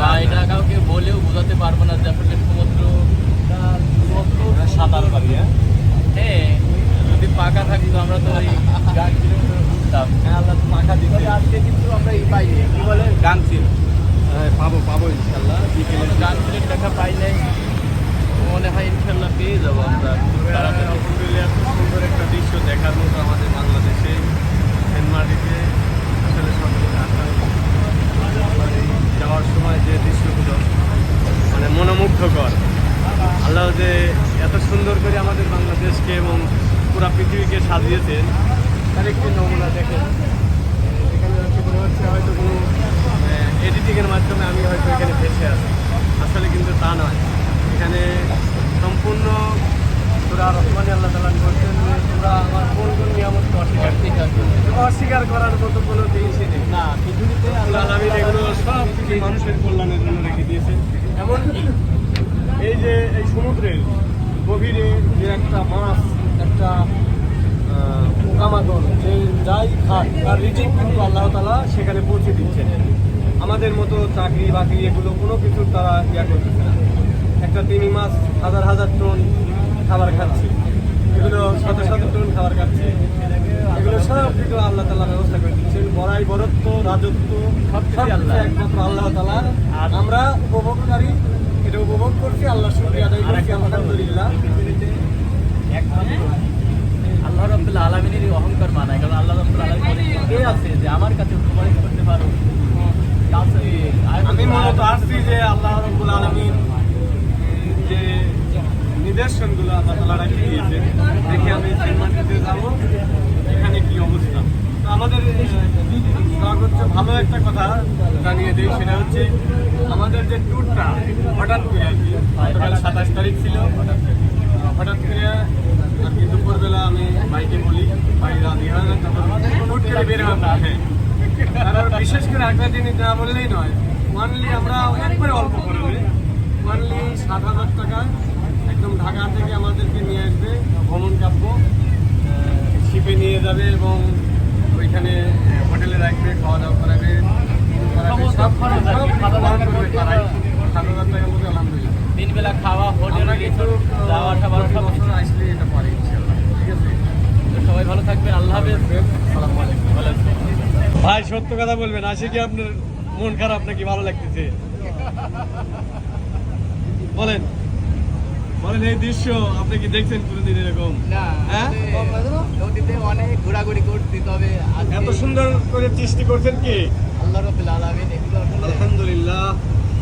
বা এটা কাউকে বলেও বোঝাতে পারব না যে আসলে সমুদ্রটা কত সাঁতার পারি হ্যাঁ? হ্যাঁ? যদি পাকা থাকতো আমরা তো ওই গান কিলোমিটার ঘুরতাম হ্যাঁ আল্লাহ তো পাকা আজকে কিন্তু আমরা এই পাইনি বলে? গান ছিল। হ্যাঁ, পাবো পাবো ইনশাল্লাহ বিকেলে। গান পাই নাই। মনে হয় ইনশাল্লাহ পেয়ে যাব আমরা। হ্যাঁ, তাড়াতাড়ি। যে এত সুন্দর করে আমাদের বাংলাদেশকে এবং পুরা পৃথিবীকে সাজিয়েছেন তার একটি নমুনা দেখেন। এখানে হচ্ছে কোনো হচ্ছে হয়তো কোনো এডিটিংয়ের মাধ্যমে আমি হয়তো এখানে ভেসে আছি। আসলে কিন্তু তা নয়। এখানে সম্পূর্ণ তোরা রহমানি আল্লাহ তালা বলছেন যে তোরা আমার কোন কোন নিয়ামতকে অস্বীকার অস্বীকার অস্বীকার করার মতো কোনো জিনিসই নেই। না পৃথিবীতে আল্লাহ আলমিন এগুলো সব মানুষের কল্যাণের জন্য রেখে দিয়েছেন। এমনকি এই যে এই সমুদ্রের গভীরে যে একটা মাছ একটা পোকামাকড় যে যাই খাক তার রিজিক কিন্তু আল্লাহ তালা সেখানে পৌঁছে দিচ্ছেন। আমাদের মতো চাকরি বাকরি এগুলো কোনো কিছুর তারা ইয়া করতেছে না। একটা তিমি মাছ হাজার হাজার টন খাবার খাচ্ছে। এগুলো শত শত টন খাবার খাচ্ছে। এগুলো সব কিছু আল্লাহ তালা ব্যবস্থা করে দিচ্ছেন। বড়াই বরত্ব রাজত্ব সব কিছু আল্লাহ। একমাত্র আল্লাহ তালা আমরা উপভোগকারী এটা উপভোগ করছি আল্লাহ শুক্রিয়া আদায় করছি আলহামদুলিল্লাহ। আল্লাহ রব্দুল্লাহ আলমিনের অহংকার মানায় কারণ আল্লাহ রব্দুল আলমিন কে আছে যে আমার কাছে সুপারিশ করতে পারো? আমি মূলত আসছি যে আল্লাহ রব্বুল আলমীর যে নিদর্শনগুলো আল্লাহ তালা রেখে দিয়েছেন। দেখে আমি সেনমাটিতে যাব এখানে কি অবস্থা? আমাদের সর্বোচ্চ ভালো একটা কথা জানিয়ে দিই, সেটা হচ্ছে আমাদের যে ট্যুরটা হঠাৎ করে আর কি, গতকাল সাতাশ তারিখ ছিল। হঠাৎ করে হঠাৎ করে আর কি দুপুরবেলা আমি বাইকে বলি, ভাই রাজি হয় না করে বের হলাম। হ্যাঁ। কারণ বিশেষ করে একটা জিনিস না বললেই নয় ওয়ানলি আমরা একবারে অল্প করবে ওয়ানলি সাত হাজার টাকা একদম ঢাকা থেকে আমাদেরকে নিয়ে আসবে ভ্রমণ কাব্য শিপে নিয়ে যাবে এবং ওইখানে হোটেলে রাখবে খাওয়া দাওয়া করাবে করাবে, সব খরচ সব বহন করবে তারাই সাত হাজার টাকার মধ্যে আলহামদুলিল্লাহ। দিন খাওয়া হোটেল কিন্তু যাওয়া খাবার প্রতি সব বছর আসলে এটা পারি ইনশাল্লাহ ঠিক আছে? তো সবাই ভালো থাকবেন আল্লাহ হাফেজ। আসসালামু আলাইকুম। ভাই সত্য কথা বলবেন আসে কি আপনার মন খারাপ নাকি ভালো লাগতেছে? বলেন। বলেন এই দৃশ্য আপনি কি দেখছেন কোনোদিন এরকম? না হ্যাঁ? নদীতে অনেক ঘোরাঘুরি করছি তবে এত সুন্দর করে সৃষ্টি করছেন কি? আল্লাহ রবিল আলমিন এগুলো আলহামদুলিল্লাহ।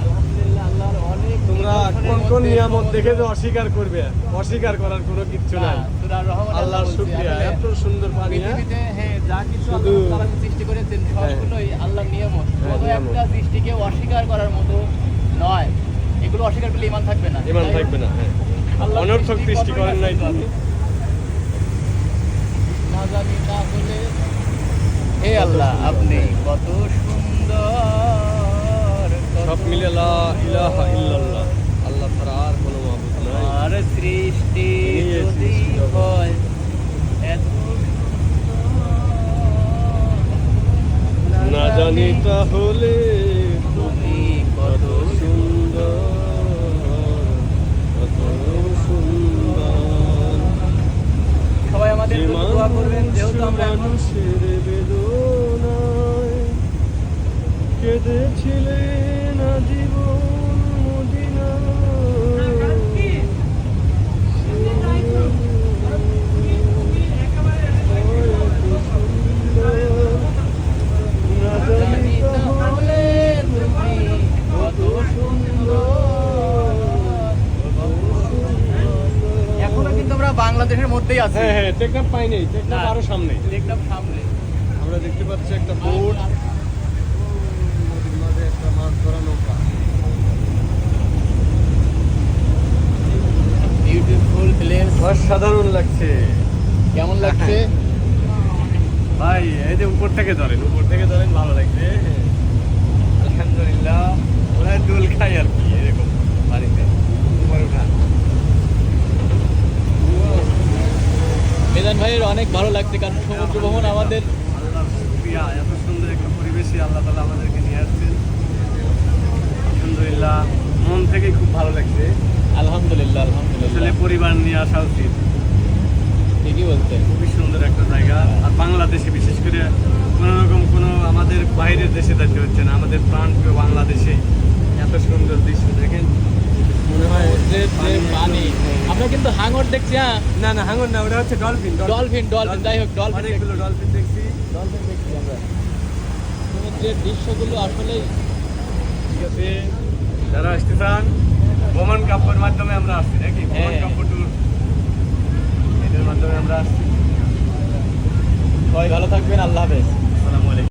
আলহামদুলিল্লাহ আল্লাহর অনেক তোমরা কোন কোন নিয়ামত দেখে যে অস্বীকার করবে? অস্বীকার করার কোনো কিচ্ছু নাই। সূরা রহমান আল্লাহর বলছে, শুকরিয়া। এত সুন্দর পানি হ্যাঁ? হ্যাঁ যা কিছু আল্লাহ সৃষ্টি করেছেন সবগুলোই আল্লাহর নিয়ামত। কোনো একটা সৃষ্টিকে অস্বীকার করার মতো নয়। এগুলো অস্বীকার করলে ইমান থাকবে না। ইমান থাকবে না হ্যাঁ। অনর্থক সৃষ্টি করেন নাই তিনি। তাহলে হে আল্লাহ আপনি কত সুন্দর সব মিলে লা ইলাহা ইল্লাল্লাহ। আল্লাহ ছাড়া আর কোনো মাবুদ নাই। আর সৃষ্টি যদি হয় এত না জানি তাহলে মানুষের বেদনায় কেঁদেছিলেন জীবন জানি তাহলে তুমি কত সুন্দর এখনও কিন্তু আমরা বাংলাদেশের মধ্যেই আছি। হ্যাঁ হ্যাঁ টেকনাফ পাই নেই টেকনাফ আরও সামনে। সামনে। আমরা দেখতে পাচ্ছি একটা বোট নদীর মাঝে একটা মাছ ধরা নৌকা। বিউটিফুল প্লেস অসাধারণ লাগছে। কেমন লাগছে? ভাই এই যে উপর থেকে ধরেন উপর থেকে ধরেন ভালো লাগছে। আলহামদুলিল্লাহ। ওরা দোল খাই আর কি। অনেক ভালো লাগছে কারণ সমুদ্র ভ্রমণ আমাদের এত সুন্দর একটা পরিবেশে আল্লাহ তালা আমাদেরকে নিয়ে আসছেন। আলহামদুলিল্লাহ মন থেকেই খুব ভালো লাগছে। আলহামদুলিল্লাহ আসলে পরিবার নিয়ে আসা উচিত। ঠিকই বলছেন খুবই সুন্দর একটা জায়গা। আর বাংলাদেশে বিশেষ করে কোনো রকম কোনো আমাদের বাইরের দেশে যেতে হচ্ছে না। আমাদের প্রাণ প্রিয় বাংলাদেশে এত সুন্দর দৃশ্য দেখেন। মনে হয় পানি হাঙর দেখছি হ্যাঁ? না না হাঙর না ওটা হচ্ছে ডলফিন ডলফিন ডলফিন যাই হোক ডলফিন অনেকগুলো ডলফিন দেখছি। ডলফিন দেখছি আমরা। সমুদ্রের দৃশ্যগুলো আসলেই ঠিক আছে যারা আসতে চান ভ্রমণ কাপড়ের মাধ্যমে আমরা আসছি নাকি? ভ্রমণ হ্যাঁ। কাপড় ট্যুর এটার মাধ্যমে আমরা আসছি। সবাই ভালো থাকবেন আল্লাহ হাফেজ।